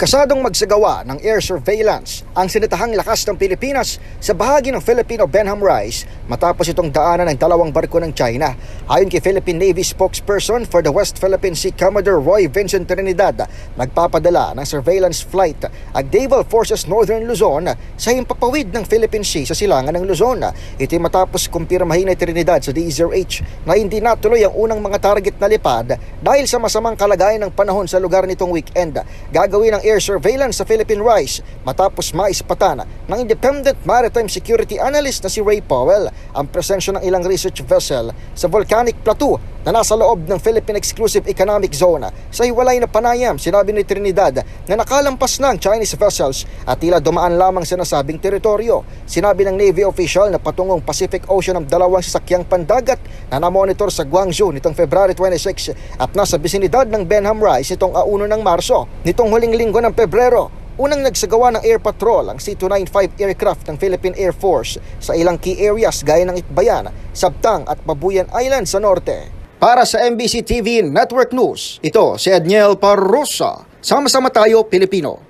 Kasadong magsagawa ng air surveillance ang sinatahang lakas ng Pilipinas sa bahagi ng Filipino Benham Rice matapos itong daanan ng dalawang barko ng China. Ayon kay Philippine Navy spokesperson for the West Philippine Sea Commodore Roy Vincent Trinidad, nagpapadala ng surveillance flight ang Naval Forces Northern Luzon sa himpapawid ng Philippine Sea sa silangan ng Luzon. Ito matapos kumpirmahin ni Trinidad sa DZRH na hindi natuloy ang unang mga target na lipad dahil sa masamang kalagayan ng panahon sa lugar nitong weekend. Gagawin ang air surveillance sa Philippine Rice matapos maispatan ng Independent Maritime Security Analyst na si Ray Powell ang presensya ng ilang research vessel sa volcanic plateau na nasa loob ng Philippine Exclusive Economic Zone. Sa hiwalay na panayam, sinabi ni Trinidad na nakalampas na ang Chinese vessels at tila dumaan lamang sa nasabing teritoryo. Sinabi ng Navy official na patungong Pacific Ocean ang dalawang sasakyang pandagat na namonitor sa Guangzhou nitong February 26 at nasa bisinidad ng Benham Rice nitong auno ng Marso. Nitong huling linggo ng Pebrero, Unang nagsagawa ng air patrol ang C-295 aircraft ng Philippine Air Force sa ilang key areas gaya ng Itbayan, Sabtang at Babuyan Island sa norte. Para sa MBC TV Network News, ito si Edniel Parrosa. Sama-sama tayo, Pilipino.